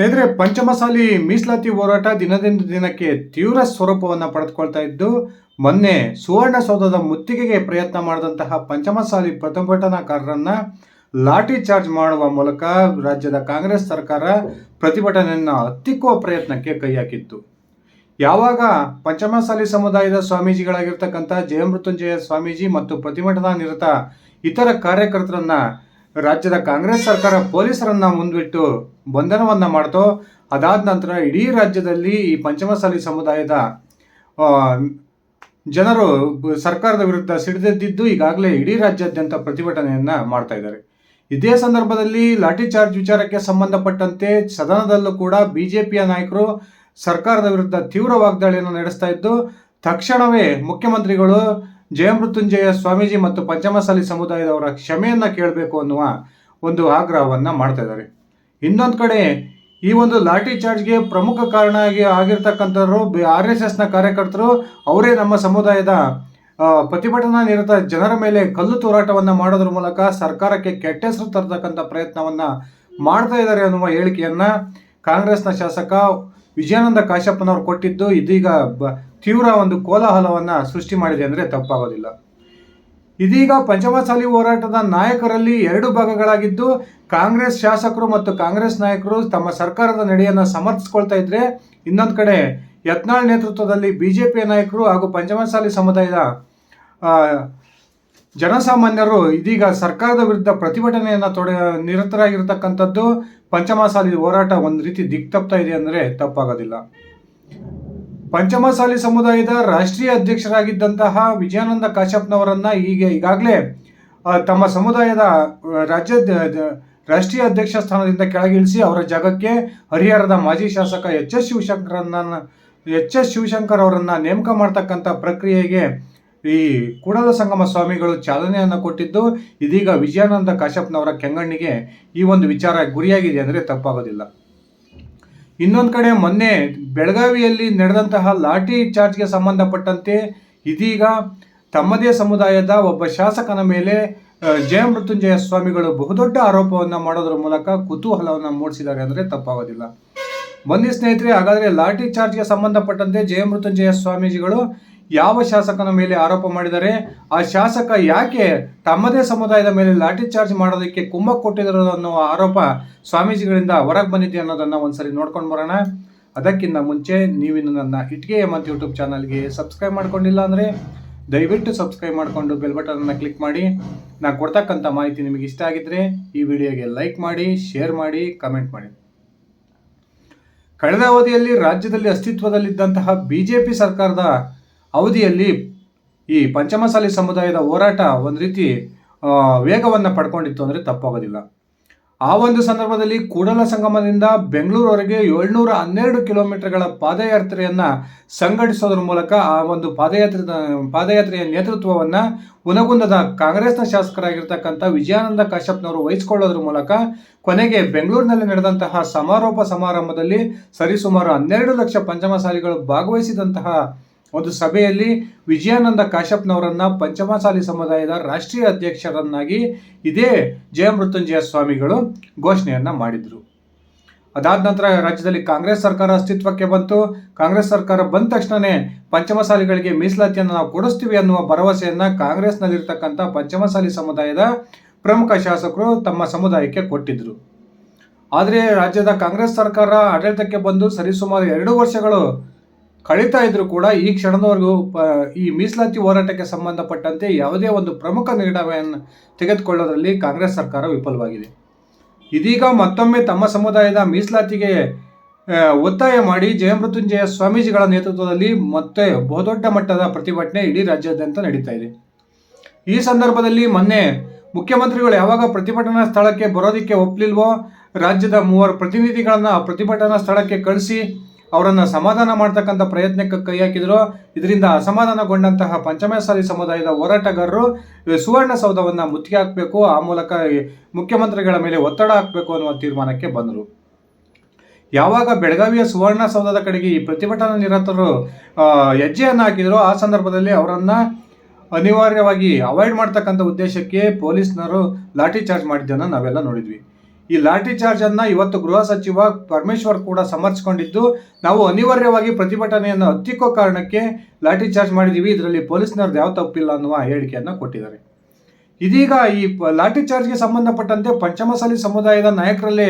ಸ್ನೇಹಿತರೆ, ಪಂಚಮಸಾಲಿ ಮೀಸಲಾತಿ ಹೋರಾಟ ದಿನದಿಂದ ದಿನಕ್ಕೆ ತೀವ್ರ ಸ್ವರೂಪವನ್ನು ಪಡೆದುಕೊಳ್ತಾ ಇದ್ದು, ಮೊನ್ನೆ ಸುವರ್ಣಸೌಧದ ಮುತ್ತಿಗೆಗೆ ಪ್ರಯತ್ನ ಮಾಡಿದಂತಹ ಪಂಚಮಸಾಲಿ ಪ್ರತಿಭಟನಾಕಾರರನ್ನ ಲಾಠಿ ಚಾರ್ಜ್ ಮಾಡುವ ಮೂಲಕ ರಾಜ್ಯದ ಕಾಂಗ್ರೆಸ್ ಸರ್ಕಾರ ಪ್ರತಿಭಟನೆಯನ್ನು ಹತ್ತಿಕ್ಕುವ ಪ್ರಯತ್ನಕ್ಕೆ ಕೈ ಹಾಕಿತ್ತು. ಯಾವಾಗ ಪಂಚಮಸಾಲಿ ಸಮುದಾಯದ ಸ್ವಾಮೀಜಿಗಳಾಗಿರ್ತಕ್ಕಂಥ ಜಯಮೃತ್ಯುಂಜಯ ಸ್ವಾಮೀಜಿ ಮತ್ತು ಪ್ರತಿಭಟನಾ ನಿರತ ಇತರ ಕಾರ್ಯಕರ್ತರನ್ನ ರಾಜ್ಯದ ಕಾಂಗ್ರೆಸ್ ಸರ್ಕಾರ ಪೊಲೀಸರನ್ನ ಮುಂದಿಟ್ಟು ಬಂಧನವನ್ನ ಮಾಡ್ತೋ, ಅದಾದ ನಂತರ ಇಡೀ ರಾಜ್ಯದಲ್ಲಿ ಈ ಪಂಚಮಸಾಲಿ ಸಮುದಾಯದ ಜನರು ಸರ್ಕಾರದ ವಿರುದ್ಧ ಸಿಡಿದೆದ್ದಿದ್ದು ಈಗಾಗಲೇ ಇಡೀ ರಾಜ್ಯಾದ್ಯಂತ ಪ್ರತಿಭಟನೆಯನ್ನ ಮಾಡ್ತಾ ಇದ್ದಾರೆ. ಇದೇ ಸಂದರ್ಭದಲ್ಲಿ ಲಾಠಿ ಚಾರ್ಜ್ ವಿಚಾರಕ್ಕೆ ಸಂಬಂಧಪಟ್ಟಂತೆ ಸದನದಲ್ಲೂ ಕೂಡ ಬಿಜೆಪಿಯ ನಾಯಕರು ಸರ್ಕಾರದ ವಿರುದ್ಧ ತೀವ್ರ ವಾಗ್ದಾಳಿಯನ್ನು ನಡೆಸ್ತಾ ಇದ್ದು, ತಕ್ಷಣವೇ ಮುಖ್ಯಮಂತ್ರಿಗಳು ಜಯಮೃತ್ಯುಂಜಯ ಸ್ವಾಮೀಜಿ ಮತ್ತು ಪಂಚಮಸಾಲಿ ಸಮುದಾಯದವರ ಕ್ಷಮೆಯನ್ನ ಕೇಳಬೇಕು ಅನ್ನುವ ಒಂದು ಆಗ್ರಹವನ್ನ ಮಾಡ್ತಾ ಇದ್ದಾರೆ. ಇನ್ನೊಂದು ಕಡೆ ಈ ಒಂದು ಲಾಠಿ ಚಾರ್ಜ್ಗೆ ಪ್ರಮುಖ ಕಾರಣ ಆಗಿ ಆಗಿರ್ತಕ್ಕಂಥವ್ರು ಆರ್ ಎಸ್ ಎಸ್ನ ಕಾರ್ಯಕರ್ತರು, ಅವರೇ ನಮ್ಮ ಸಮುದಾಯದ ಪ್ರತಿಭಟನಾ ನಿರತ ಜನರ ಮೇಲೆ ಕಲ್ಲು ತೂರಾಟವನ್ನ ಮಾಡೋದ್ರ ಮೂಲಕ ಸರ್ಕಾರಕ್ಕೆ ಕೆಟ್ಟ ಹೆಸರು ತರತಕ್ಕಂಥ ಪ್ರಯತ್ನವನ್ನ ಮಾಡ್ತಾ ಇದ್ದಾರೆ ಅನ್ನುವ ಹೇಳಿಕೆಯನ್ನು ಕಾಂಗ್ರೆಸ್ನ ಶಾಸಕ ವಿಜಯಾನಂದ ಕಾಶಪ್ಪನವರು ಕೊಟ್ಟಿದ್ದು ಇದೀಗ ಬ- ತೀವ್ರ ಒಂದು ಕೋಲಾಹಲವನ್ನು ಸೃಷ್ಟಿ ಮಾಡಿದೆ ಅಂದರೆ ತಪ್ಪಾಗೋದಿಲ್ಲ. ಇದೀಗ ಪಂಚಮಸಾಲಿ ಹೋರಾಟದ ನಾಯಕರಲ್ಲಿ ಎರಡು ಭಾಗಗಳಾಗಿದ್ದು, ಕಾಂಗ್ರೆಸ್ ಶಾಸಕರು ಮತ್ತು ಕಾಂಗ್ರೆಸ್ ನಾಯಕರು ತಮ್ಮ ಸರ್ಕಾರದ ನಡೆಯನ್ನು ಸಮರ್ಥಿಸ್ಕೊಳ್ತಾ ಇದ್ರೆ, ಇನ್ನೊಂದು ಕಡೆ ಯತ್ನಾಳ್ ನೇತೃತ್ವದಲ್ಲಿ ಬಿ ಜೆ ಪಿಯ ನಾಯಕರು ಹಾಗೂ ಪಂಚಮಸಾಲಿ ಸಮುದಾಯದ ಜನಸಾಮಾನ್ಯರು ಇದೀಗ ಸರ್ಕಾರದ ವಿರುದ್ಧ ಪ್ರತಿಭಟನೆಯನ್ನು ತೊಡ, ನಿರತರಾಗಿರ್ತಕ್ಕಂಥದ್ದು ಪಂಚಮಸಾಲಿ ಹೋರಾಟ ಒಂದು ರೀತಿ ದಿಕ್ ತಪ್ತಾ ಇದೆ ಅಂದರೆ ತಪ್ಪಾಗೋದಿಲ್ಲ. ಪಂಚಮಸಾಲಿ ಸಮುದಾಯದ ರಾಷ್ಟ್ರೀಯ ಅಧ್ಯಕ್ಷರಾಗಿದ್ದಂತಹ ವಿಜಯಾನಂದ ಕಾಶ್ಯಪ್ನವರನ್ನ ಈಗ ಈಗಾಗಲೇ ತಮ್ಮ ಸಮುದಾಯದ ರಾಜ್ಯ ರಾಷ್ಟ್ರೀಯ ಅಧ್ಯಕ್ಷ ಸ್ಥಾನದಿಂದ ಕೆಳಗಿಳಿಸಿ ಅವರ ಜಾಗಕ್ಕೆ ಹರಿಹರದ ಮಾಜಿ ಶಾಸಕ ಎಚ್ ಎಸ್ ಶಿವಶಂಕರನ್ನ ಎಚ್ ಎಸ್ ಶಿವಶಂಕರ್ ಅವರನ್ನ ನೇಮಕ ಮಾಡ್ತಕ್ಕಂಥ ಪ್ರಕ್ರಿಯೆಗೆ ಈ ಕೂಡಲ ಸಂಗಮ ಸ್ವಾಮಿಗಳು ಚಾಲನೆಯನ್ನು ಕೊಟ್ಟಿದ್ದು, ಇದೀಗ ವಿಜಯಾನಂದ ಕಾಶ್ಯಪ್ನವರ ಕೆಂಗಣ್ಣಿಗೆ ಈ ಒಂದು ವಿಚಾರ ಗುರಿಯಾಗಿದೆ ಅಂದರೆ ತಪ್ಪಾಗೋದಿಲ್ಲ. ಇನ್ನೊಂದು ಕಡೆ ಮೊನ್ನೆ ಬೆಳಗಾವಿಯಲ್ಲಿ ನಡೆದಂತಹ ಲಾಠಿ ಚಾರ್ಜ್ಗೆ ಸಂಬಂಧಪಟ್ಟಂತೆ ಇದೀಗ ತಮ್ಮದೇ ಸಮುದಾಯದ ಒಬ್ಬ ಶಾಸಕನ ಮೇಲೆ ಜಯ ಜಯಮೃತ್ಯುಂಜಯ ಸ್ವಾಮಿಗಳು ಬಹುದೊಡ್ಡ ಆರೋಪವನ್ನು ಮಾಡೋದ್ರ ಮೂಲಕ ಕುತೂಹಲವನ್ನು ಮೂಡಿಸಿದ್ದಾರೆ ಅಂದರೆ ತಪ್ಪಾಗೋದಿಲ್ಲ. ಬನ್ನಿ ಸ್ನೇಹಿತರೆ, ಹಾಗಾದರೆ ಲಾಠಿ ಚಾರ್ಜ್ಗೆ ಸಂಬಂಧಪಟ್ಟಂತೆ ಜಯಮೃತ್ಯುಂಜಯ ಸ್ವಾಮೀಜಿಗಳು ಯಾವ ಶಾಸಕನ ಮೇಲೆ ಆರೋಪ ಮಾಡಿದರೆ ಆ ಶಾಸಕ ಯಾಕೆ ತಮ್ಮದೇ ಸಮುದಾಯದ ಮೇಲೆ ಲಾಠಿ ಚಾರ್ಜ್ ಮಾಡೋದಕ್ಕೆ ಕುಮ್ಮ ಕೊಟ್ಟಿದ್ರು ಅನ್ನೋ ಆರೋಪ ಸ್ವಾಮೀಜಿಗಳಿಂದ ಹೊರಗೆ ಬಂದಿದೆ ಅನ್ನೋದನ್ನ ಒಂದ್ಸರಿ ನೋಡ್ಕೊಂಡು ಬರೋಣ. ಅದಕ್ಕಿಂತ ಮುಂಚೆ ನೀವಿನ್ನು ನನ್ನ ಇಟ್ಗೆ ಮತ್ತು ಯೂಟ್ಯೂಬ್ ಚಾನಲ್ಗೆ ಸಬ್ಸ್ಕ್ರೈಬ್ ಮಾಡ್ಕೊಂಡಿಲ್ಲ ಅಂದರೆ ದಯವಿಟ್ಟು ಸಬ್ಸ್ಕ್ರೈಬ್ ಮಾಡಿಕೊಂಡು ಬೆಲ್ ಬಟನನ್ನು ಕ್ಲಿಕ್ ಮಾಡಿ. ನಾನು ಕೊಡ್ತಕ್ಕಂಥ ಮಾಹಿತಿ ನಿಮಗೆ ಇಷ್ಟ ಆಗಿದ್ರೆ ಈ ವಿಡಿಯೋಗೆ ಲೈಕ್ ಮಾಡಿ, ಶೇರ್ ಮಾಡಿ, ಕಮೆಂಟ್ ಮಾಡಿ. ಕಳೆದ ಅವಧಿಯಲ್ಲಿ ರಾಜ್ಯದಲ್ಲಿ ಅಸ್ತಿತ್ವದಲ್ಲಿದ್ದಂತಹ ಬಿಜೆಪಿ ಸರ್ಕಾರದ ಅವಧಿಯಲ್ಲಿ ಈ ಪಂಚಮಸಾಲಿ ಸಮುದಾಯದ ಹೋರಾಟ ಒಂದು ರೀತಿ ವೇಗವನ್ನು ಪಡ್ಕೊಂಡಿತ್ತು ಅಂದರೆ ತಪ್ಪಾಗೋದಿಲ್ಲ. ಆ ಒಂದು ಸಂದರ್ಭದಲ್ಲಿ ಕೂಡಲ ಸಂಗಮದಿಂದ ಬೆಂಗಳೂರವರೆಗೆ ಏಳ್ನೂರ ಹನ್ನೆರಡು ಕಿಲೋಮೀಟರ್ಗಳ ಪಾದಯಾತ್ರೆಯನ್ನು ಸಂಘಟಿಸೋದ್ರ ಮೂಲಕ ಆ ಒಂದು ಪಾದಯಾತ್ರೆ, ಪಾದಯಾತ್ರೆಯ ನೇತೃತ್ವವನ್ನು ಹುನಗುಂದದ ಕಾಂಗ್ರೆಸ್ನ ಶಾಸಕರಾಗಿರ್ತಕ್ಕಂಥ ವಿಜಯಾನಂದ ಕಾಶ್ಯಪ್ನವರು ವಹಿಸಿಕೊಳ್ಳೋದ್ರ ಮೂಲಕ ಕೊನೆಗೆ ಬೆಂಗಳೂರಿನಲ್ಲಿ ನಡೆದಂತಹ ಸಮಾರೋಪ ಸಮಾರಂಭದಲ್ಲಿ ಸರಿಸುಮಾರು ಹನ್ನೆರಡು ಲಕ್ಷ ಪಂಚಮಸಾಲಿಗಳು ಭಾಗವಹಿಸಿದಂತಹ ಒಂದು ಸಭೆಯಲ್ಲಿ ವಿಜಯಾನಂದ ಕಾಶ್ಯಪ್ನವರನ್ನ ಪಂಚಮಸಾಲಿ ಸಮುದಾಯದ ರಾಷ್ಟ್ರೀಯ ಅಧ್ಯಕ್ಷರನ್ನಾಗಿ ಇದೇ ಜಯಮೃತ್ಯುಂಜಯ ಸ್ವಾಮಿಗಳು ಘೋಷಣೆಯನ್ನ ಮಾಡಿದರು. ಅದಾದ ನಂತರ ರಾಜ್ಯದಲ್ಲಿ ಕಾಂಗ್ರೆಸ್ ಸರ್ಕಾರ ಅಸ್ತಿತ್ವಕ್ಕೆ ಬಂತು. ಕಾಂಗ್ರೆಸ್ ಸರ್ಕಾರ ಬಂದ ತಕ್ಷಣವೇ ಪಂಚಮಸಾಲಿಗಳಿಗೆ ಮೀಸಲಾತಿಯನ್ನು ನಾವು ಕೊಡಿಸ್ತೀವಿ ಅನ್ನುವ ಭರವಸೆಯನ್ನ ಕಾಂಗ್ರೆಸ್ನಲ್ಲಿರ್ತಕ್ಕಂಥ ಪಂಚಮಸಾಲಿ ಸಮುದಾಯದ ಪ್ರಮುಖ ಶಾಸಕರು ತಮ್ಮ ಸಮುದಾಯಕ್ಕೆ ಕೊಟ್ಟಿದ್ರು. ಆದರೆ ರಾಜ್ಯದ ಕಾಂಗ್ರೆಸ್ ಸರ್ಕಾರ ಆಡಳಿತಕ್ಕೆ ಬಂದು ಸರಿಸುಮಾರು ಎರಡು ವರ್ಷಗಳು ಕಳೀತಾ ಇದ್ರು ಕೂಡ ಈ ಕ್ಷಣದವರೆಗೂ ಈ ಮೀಸಲಾತಿ ಹೋರಾಟಕ್ಕೆ ಸಂಬಂಧಪಟ್ಟಂತೆ ಯಾವುದೇ ಒಂದು ಪ್ರಮುಖ ನಿರ್ಣಯವನ್ನು ತೆಗೆದುಕೊಳ್ಳೋದರಲ್ಲಿ ಕಾಂಗ್ರೆಸ್ ಸರ್ಕಾರ ವಿಫಲವಾಗಿದೆ. ಇದೀಗ ಮತ್ತೊಮ್ಮೆ ತಮ್ಮ ಸಮುದಾಯದ ಮೀಸಲಾತಿಗೆ ಒತ್ತಾಯ ಮಾಡಿ ಜಯಮೃತ್ಯುಂಜಯ ಸ್ವಾಮೀಜಿಗಳ ನೇತೃತ್ವದಲ್ಲಿ ಮತ್ತೆ ಬಹುದೊಡ್ಡ ಮಟ್ಟದ ಪ್ರತಿಭಟನೆ ಇಡೀ ರಾಜ್ಯಾದ್ಯಂತ ನಡೀತಾ ಇದೆ. ಈ ಸಂದರ್ಭದಲ್ಲಿ ಮೊನ್ನೆ ಮುಖ್ಯಮಂತ್ರಿಗಳು ಯಾವಾಗ ಪ್ರತಿಭಟನಾ ಸ್ಥಳಕ್ಕೆ ಬರೋದಕ್ಕೆ ಒಪ್ಪಲಿಲ್ವೋ ರಾಜ್ಯದ ಮೂವರು ಪ್ರತಿನಿಧಿಗಳನ್ನು ಪ್ರತಿಭಟನಾ ಸ್ಥಳಕ್ಕೆ ಕಳಿಸಿ ಅವರನ್ನು ಸಮಾಧಾನ ಮಾಡ್ತಕ್ಕಂಥ ಪ್ರಯತ್ನಕ್ಕೆ ಕೈ ಹಾಕಿದ್ರು. ಇದರಿಂದ ಅಸಮಾಧಾನಗೊಂಡಂತಹ ಪಂಚಮಸಾಲಿ ಸಮುದಾಯದ ಹೋರಾಟಗಾರರು ಸುವರ್ಣಸೌಧವನ್ನು ಮುತ್ತಿಗೆ ಹಾಕಬೇಕು, ಆ ಮೂಲಕ ಮುಖ್ಯಮಂತ್ರಿಗಳ ಮೇಲೆ ಒತ್ತಡ ಹಾಕಬೇಕು ಅನ್ನುವ ತೀರ್ಮಾನಕ್ಕೆ ಬಂದರು. ಯಾವಾಗ ಬೆಳಗಾವಿಯ ಸುವರ್ಣಸೌಧದ ಕಡೆಗೆ ಈ ಪ್ರತಿಭಟನಾ ನಿರತರು ಹೆಜ್ಜೆಯನ್ನು ಹಾಕಿದ್ರು, ಆ ಸಂದರ್ಭದಲ್ಲಿ ಅವರನ್ನು ಅನಿವಾರ್ಯವಾಗಿ ಅವಾಯ್ಡ್ ಮಾಡ್ತಕ್ಕಂಥ ಉದ್ದೇಶಕ್ಕೆ ಪೊಲೀಸ್ನರು ಲಾಠಿ ಚಾರ್ಜ್ ಮಾಡಿದ್ದನ್ನು ನಾವೆಲ್ಲ ನೋಡಿದ್ವಿ. ಈ ಲಾಠಿ ಚಾರ್ಜ್ ಅನ್ನ ಇವತ್ತು ಗೃಹ ಸಚಿವ ಪರಮೇಶ್ವರ್ ಕೂಡ ಸಮರ್ಥಿಸಿಕೊಂಡಿದ್ದು ನಾವು ಅನಿವಾರ್ಯವಾಗಿ ಪ್ರತಿಭಟನೆಯನ್ನು ಹತ್ತಿಕ್ಕೋ ಕಾರಣಕ್ಕೆ ಲಾಠಿ ಚಾರ್ಜ್ ಮಾಡಿದೀವಿ, ಇದರಲ್ಲಿ ಪೊಲೀಸ್ನವ್ರದ್ದು ಯಾವ ತಪ್ಪಿಲ್ಲ ಅನ್ನುವ ಹೇಳಿಕೆಯನ್ನು ಕೊಟ್ಟಿದ್ದಾರೆ. ಇದೀಗ ಈ ಲಾಠಿ ಚಾರ್ಜ್ಗೆ ಸಂಬಂಧಪಟ್ಟಂತೆ ಪಂಚಮಸಾಲಿ ಸಮುದಾಯದ ನಾಯಕರಲ್ಲೇ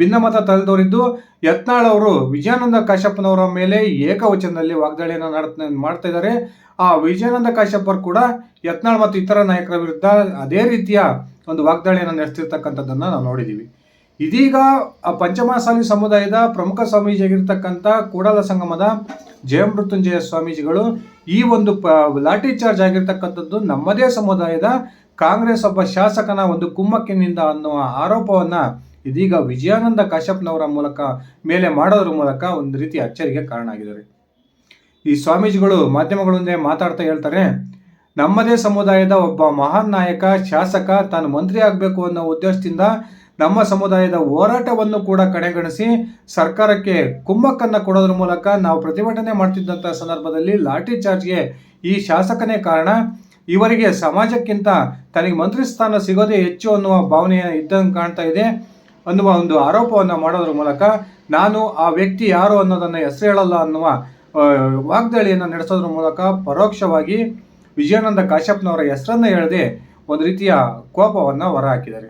ಭಿನ್ನಮತ ತಲೆದೋರಿದ್ದು, ಯತ್ನಾಳ್ ಅವರು ವಿಜಯಾನಂದ ಕಾಶ್ಯಪ್ಪನವರ ಮೇಲೆ ಏಕವಚನದಲ್ಲಿ ವಾಗ್ದಾಳಿಯನ್ನು ನಡ ಮಾಡ್ತಾ ಇದ್ದಾರೆ. ಆ ವಿಜಯಾನಂದ ಕಾಶ್ಯಪ್ಪರು ಕೂಡ ಯತ್ನಾಳ್ ಮತ್ತು ಇತರ ನಾಯಕರ ವಿರುದ್ಧ ಅದೇ ರೀತಿಯ ಒಂದು ವಾಗ್ದಾಳಿಯನ್ನು ನಡೆಸ್ತಿರ್ತಕ್ಕಂಥದ್ದನ್ನು ನಾವು ನೋಡಿದ್ದೀವಿ ಇದೀಗ ಪಂಚಮಸಾಲಿ ಸಮುದಾಯದ ಪ್ರಮುಖ ಸ್ವಾಮೀಜಿಯಾಗಿರ್ತಕ್ಕಂಥ ಕೂಡಲ ಸಂಗಮದ ಜಯಮೃತ್ಯುಂಜಯ ಸ್ವಾಮೀಜಿಗಳು ಈ ಒಂದು ಪ ಚಾರ್ಜ್ ಆಗಿರ್ತಕ್ಕಂಥದ್ದು ನಮ್ಮದೇ ಸಮುದಾಯದ ಕಾಂಗ್ರೆಸ್ ಒಬ್ಬ ಶಾಸಕನ ಒಂದು ಕುಮ್ಮಕ್ಕಿನಿಂದ ಅನ್ನುವ ಆರೋಪವನ್ನ ಇದೀಗ ವಿಜಯಾನಂದ ಕಾಶ್ಯಪ್ನವರ ಮೂಲಕ ಮೇಲೆ ಮಾಡೋದ್ರ ಮೂಲಕ ಒಂದು ರೀತಿ ಅಚ್ಚರಿಗೆ ಕಾರಣ ಆಗಿದ್ದಾರೆ ಈ ಸ್ವಾಮೀಜಿಗಳು ಮಾಧ್ಯಮಗಳೊಂದೇ ಮಾತಾಡ್ತಾ ಹೇಳ್ತಾರೆ, ನಮ್ಮದೇ ಸಮುದಾಯದ ಒಬ್ಬ ಮಹಾನ್ ನಾಯಕ, ಶಾಸಕ, ತಾನು ಮಂತ್ರಿ ಆಗಬೇಕು ಅನ್ನೋ ಉದ್ದೇಶದಿಂದ ನಮ್ಮ ಸಮುದಾಯದ ಹೋರಾಟವನ್ನು ಕೂಡ ಕಡೆಗಣಿಸಿ ಸರ್ಕಾರಕ್ಕೆ ಕುಮ್ಮಕ್ಕನ್ನು ಕೊಡೋದ್ರ ಮೂಲಕ ನಾವು ಪ್ರತಿಭಟನೆ ಮಾಡ್ತಿದ್ದಂಥ ಸಂದರ್ಭದಲ್ಲಿ ಲಾಠಿ ಚಾರ್ಜ್ಗೆ ಈ ಶಾಸಕನೇ ಕಾರಣ. ಇವರಿಗೆ ಸಮಾಜಕ್ಕಿಂತ ತನಗೆ ಮಂತ್ರಿ ಸ್ಥಾನ ಸಿಗೋದೇ ಹೆಚ್ಚು ಅನ್ನುವ ಭಾವನೆ ಇದ್ದಂಗೆ ಕಾಣ್ತಾ ಇದೆ ಅನ್ನುವ ಒಂದು ಆರೋಪವನ್ನು ಮಾಡೋದ್ರ ಮೂಲಕ ನಾನು ಆ ವ್ಯಕ್ತಿ ಯಾರು ಅನ್ನೋದನ್ನು ಹೆಸರು ಹೇಳಲ್ಲ ಅನ್ನುವ ವಾಗ್ದಾಳಿಯನ್ನು ನಡೆಸೋದ್ರ ಮೂಲಕ ಪರೋಕ್ಷವಾಗಿ ವಿಜಯಾನಂದ ಕಾಶ್ಯಪ್ನವರ ಹೆಸರನ್ನು ಹೇಳದೆ ಒಂದು ರೀತಿಯ ಕೋಪವನ್ನು ಹೊರಹಾಕಿದ್ದಾರೆ.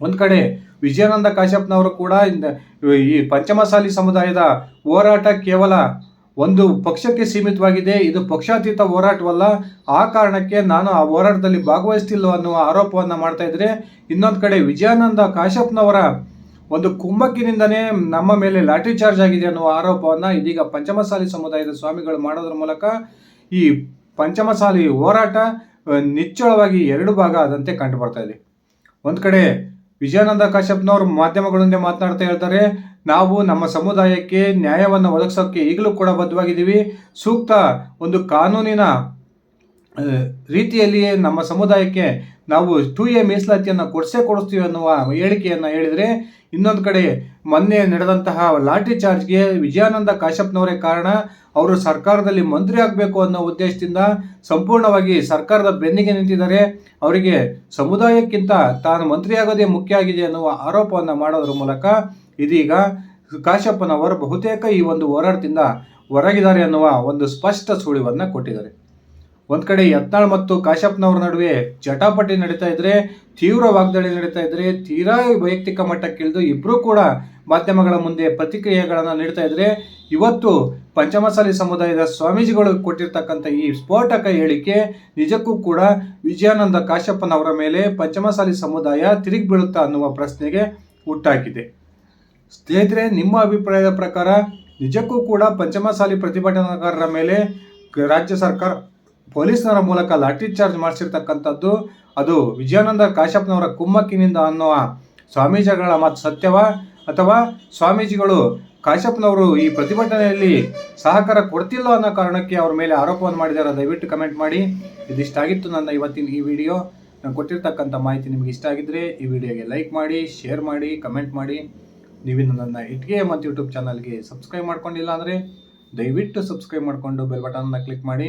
ಒಂದು ಕಡೆ ವಿಜಯಾನಂದ ಕಾಶ್ಯಪ್ನವರು ಕೂಡ ಈ ಪಂಚಮಸಾಲಿ ಸಮುದಾಯದ ಹೋರಾಟ ಕೇವಲ ಒಂದು ಪಕ್ಷಕ್ಕೆ ಸೀಮಿತವಾಗಿದೆ. ಇದು ಪಕ್ಷಾತೀತ ಹೋರಾಟವಲ್ಲ. ಆ ಕಾರಣಕ್ಕೆ ನಾನು ಆ ಹೋರಾಟದಲ್ಲಿ ಭಾಗವಹಿಸ್ತಿಲ್ಲ ಅನ್ನುವ ಆರೋಪವನ್ನು ಮಾಡ್ತಾ ಇದ್ರೆ ಇನ್ನೊಂದು ಕಡೆ ವಿಜಯಾನಂದ ಕಾಶ್ಯಪ್ನವರ ಒಂದು ಕುಂಭಕ್ಕಿನಿಂದನೇ ನಮ್ಮ ಮೇಲೆ ಲಾಠಿ ಚಾರ್ಜ್ ಆಗಿದೆ ಅನ್ನುವ ಆರೋಪವನ್ನು ಇದೀಗ ಪಂಚಮಸಾಲಿ ಸಮುದಾಯದ ಸ್ವಾಮಿಗಳು ಮಾಡೋದ್ರ ಮೂಲಕ ಈ ಪಂಚಮಸಾಲಿ ಹೋರಾಟ ನಿಚ್ಚಳವಾಗಿ ಎರಡು ಭಾಗ ಆದಂತೆ ಕಂಡು ಬರ್ತಾ ಇದೆ. ಒಂದು ಕಡೆ ವಿಜಯಾನಂದ ಕಾಶ್ಯಪ್ನವರು ಮಾಧ್ಯಮಗಳೊಂದಿಗೆ ಮಾತನಾಡ್ತಾ ಹೇಳ್ತಾರೆ, ನಾವು ನಮ್ಮ ಸಮುದಾಯಕ್ಕೆ ನ್ಯಾಯವನ್ನು ಒದಗಿಸೋಕ್ಕೆ ಈಗಲೂ ಕೂಡ ಬದ್ಧವಾಗಿದ್ದೀವಿ. ಸೂಕ್ತ ಒಂದು ಕಾನೂನಿನ ರೀತಿಯಲ್ಲಿಯೇ ನಮ್ಮ ಸಮುದಾಯಕ್ಕೆ ನಾವು ಟೂ ಎ ಮೀಸಲಾತಿಯನ್ನು ಕೊಡಿಸೇ ಕೊಡಿಸ್ತೀವಿ ಅನ್ನುವ ಹೇಳಿಕೆಯನ್ನು ಹೇಳಿದರೆ ಇನ್ನೊಂದು ಕಡೆ ಮೊನ್ನೆ ನಡೆದಂತಹ ಲಾಠಿ ಚಾರ್ಜ್ಗೆ ವಿಜಯಾನಂದ ಕಾಶ್ಯಪ್ನವರೇ ಕಾರಣ, ಅವರು ಸರ್ಕಾರದಲ್ಲಿ ಮಂತ್ರಿ ಆಗಬೇಕು ಅನ್ನೋ ಉದ್ದೇಶದಿಂದ ಸಂಪೂರ್ಣವಾಗಿ ಸರ್ಕಾರದ ಬೆನ್ನಿಗೆ ನಿಂತಿದ್ದಾರೆ. ಅವರಿಗೆ ಸಮುದಾಯಕ್ಕಿಂತ ತಾನು ಮಂತ್ರಿಯಾಗೋದೇ ಮುಖ್ಯ ಆಗಿದೆ ಅನ್ನುವ ಆರೋಪವನ್ನು ಮಾಡೋದ್ರ ಮೂಲಕ ಇದೀಗ ಕಾಶ್ಯಪ್ಪನವರು ಬಹುತೇಕ ಈ ಒಂದು ಹೋರಾಟದಿಂದ ಹೊರಗಿದ್ದಾರೆ ಅನ್ನುವ ಒಂದು ಸ್ಪಷ್ಟ ಸುಳಿವನ್ನು ಕೊಟ್ಟಿದ್ದಾರೆ. ಒಂದ್ ಕಡೆ ಯತ್ನಾಳ್ ಮತ್ತು ಕಾಶಪ್ನವ್ರ ನಡುವೆ ಜಟಾಪಟಿ ನಡೀತಾ ಇದ್ರೆ, ತೀವ್ರ ವಾಗ್ದಾಳಿ ನಡೀತಾ ಇದ್ರೆ, ತೀರಾ ವೈಯಕ್ತಿಕ ಮಟ್ಟಕ್ಕಿಳಿದು ಇಬ್ರು ಕೂಡ ಮಾಧ್ಯಮಗಳ ಮುಂದೆ ಪ್ರತಿಕ್ರಿಯೆಗಳನ್ನು ನೀಡ್ತಾ ಇದ್ರೆ, ಇವತ್ತು ಪಂಚಮಸಾಲಿ ಸಮುದಾಯದ ಸ್ವಾಮೀಜಿಗಳು ಕೊಟ್ಟಿರ್ತಕ್ಕಂಥ ಈ ಸ್ಫೋಟಕ ಹೇಳಿಕೆ ನಿಜಕ್ಕೂ ಕೂಡ ವಿಜಯಾನಂದ ಕಾಶ್ಯಪ್ಪನವರ ಮೇಲೆ ಪಂಚಮಸಾಲಿ ಸಮುದಾಯ ತಿರುಗಿ ಬೀಳುತ್ತಾ ಅನ್ನುವ ಪ್ರಶ್ನೆಗೆ ಹುಟ್ಟಾಕಿದೆ ಸ್ನೇಹಿತರೆ, ನಿಮ್ಮ ಅಭಿಪ್ರಾಯದ ಪ್ರಕಾರ ನಿಜಕ್ಕೂ ಕೂಡ ಪಂಚಮಸಾಲಿ ಪ್ರತಿಭಟನಾಕಾರರ ಮೇಲೆ ರಾಜ್ಯ ಸರ್ಕಾರ ಪೊಲೀಸ್ನವರ ಮೂಲಕ ಲಾಠಿ ಚಾರ್ಜ್ ಮಾಡಿಸಿರ್ತಕ್ಕಂಥದ್ದು ಅದು ವಿಜಯಾನಂದ ಕಾಶ್ಯಪ್ನವರ ಕುಮ್ಮಕ್ಕಿನಿಂದ ಅನ್ನುವ ಸ್ವಾಮೀಜಿಗಳ ಮಾತು ಸತ್ಯವ? ಅಥವಾ ಸ್ವಾಮೀಜಿಗಳು ಕಾಶ್ಯಪ್ನವರು ಈ ಪ್ರತಿಭಟನೆಯಲ್ಲಿ ಸಹಕಾರ ಕೊಡ್ತಿಲ್ಲ ಅನ್ನೋ ಕಾರಣಕ್ಕೆ ಅವ್ರ ಮೇಲೆ ಆರೋಪವನ್ನು ಮಾಡಿದ್ದಾರೆ ದಯವಿಟ್ಟು ಕಮೆಂಟ್ ಮಾಡಿ. ಇದಿಷ್ಟಾಗಿತ್ತು ನನ್ನ ಇವತ್ತಿನ ಈ ವಿಡಿಯೋ. ನಾನು ಕೊಟ್ಟಿರ್ತಕ್ಕಂಥ ಮಾಹಿತಿ ನಿಮಗೆ ಇಷ್ಟ ಆಗಿದ್ರೆ ಈ ವಿಡಿಯೋಗೆ ಲೈಕ್ ಮಾಡಿ, ಶೇರ್ ಮಾಡಿ, ಕಮೆಂಟ್ ಮಾಡಿ. ನೀವಿನ್ನು ನನ್ನ ಇಟ್ಗೆ ಮತ್ತು ಯೂಟ್ಯೂಬ್ ಚಾನಲ್ಗೆ ಸಬ್ಸ್ಕ್ರೈಬ್ ಮಾಡ್ಕೊಂಡಿಲ್ಲ ಅಂದರೆ ದಯವಿಟ್ಟು ಸಬ್ಸ್ಕ್ರೈಬ್ ಮಾಡಿಕೊಂಡು ಬೆಲ್ ಬಟನ್ನ ಕ್ಲಿಕ್ ಮಾಡಿ.